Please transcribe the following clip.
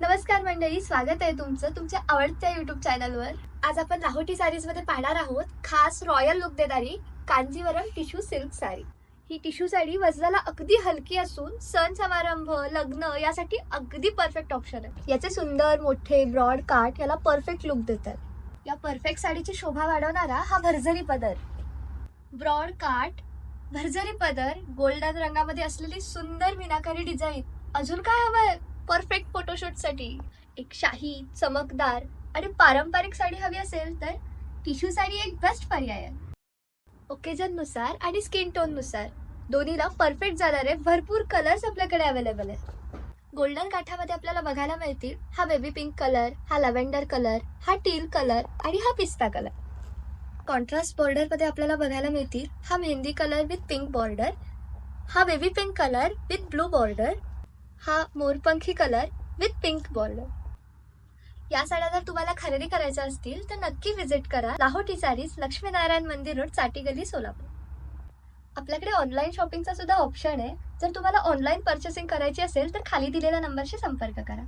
नमस्कार मंडळी स्वागत आहे तुमचं तुमच्या आवडत्या युट्यूब चॅनलवर आज आपण लाहोटी साडीजमध्ये पाहणार आहोत खास रॉयल लुक देणारी कांजीवरम टिश्यू सिल्क साडी. ही टिश्यू साडी वजनाला अगदी हलकी असून सण समारंभ लग्न यासाठी अगदी परफेक्ट ऑप्शन आहे. याचे सुंदर मोठे ब्रॉड काठ याला परफेक्ट लुक देतात. या परफेक्ट साडीची शोभा वाढवणारा हा भरजरी पदर. ब्रॉड काठ भरजरी पदर गोल्डन रंगामध्ये असलेली सुंदर विनाकारी डिझाईन अजून काय हवंय? परफेक्ट फोटोशूटसाठी एक शाही चमकदार आणि पारंपरिक साडी हवी असेल तर टिश्यू साडी एक बेस्ट पर्याय आहे. ओकेजननुसार आणि स्किन टोननुसार दोन्हीला परफेक्ट जाणारे भरपूर कलर्स आपल्याकडे अवेलेबल आहेत. गोल्डन काठामध्ये आपल्याला बघायला मिळतील हा बेबी पिंक कलर हा लव्हेंडर कलर हा टील कलर आणि हा पिस्ता कलर कॉन्ट्रास्ट बॉर्डरमध्ये आपल्याला बघायला मिळतील हा mehndi colour with pink border हा baby pink colour with blue border हा मोरपंखी कलर विथ पिंक बॉर्डर या साड्या जर तुम्हाला खरेदी करायच्या असतील तर नक्की विजिट करा लाहोटी साडीज लक्ष्मीनारायण मंदिर रोड चाटी गली सोलापूर. आपल्याकडे ऑनलाईन शॉपिंगचा सुद्धा ऑप्शन आहे. जर तुम्हाला ऑनलाईन पर्चेसिंग करायची असेल तर खाली दिलेल्या नंबरशी संपर्क करा.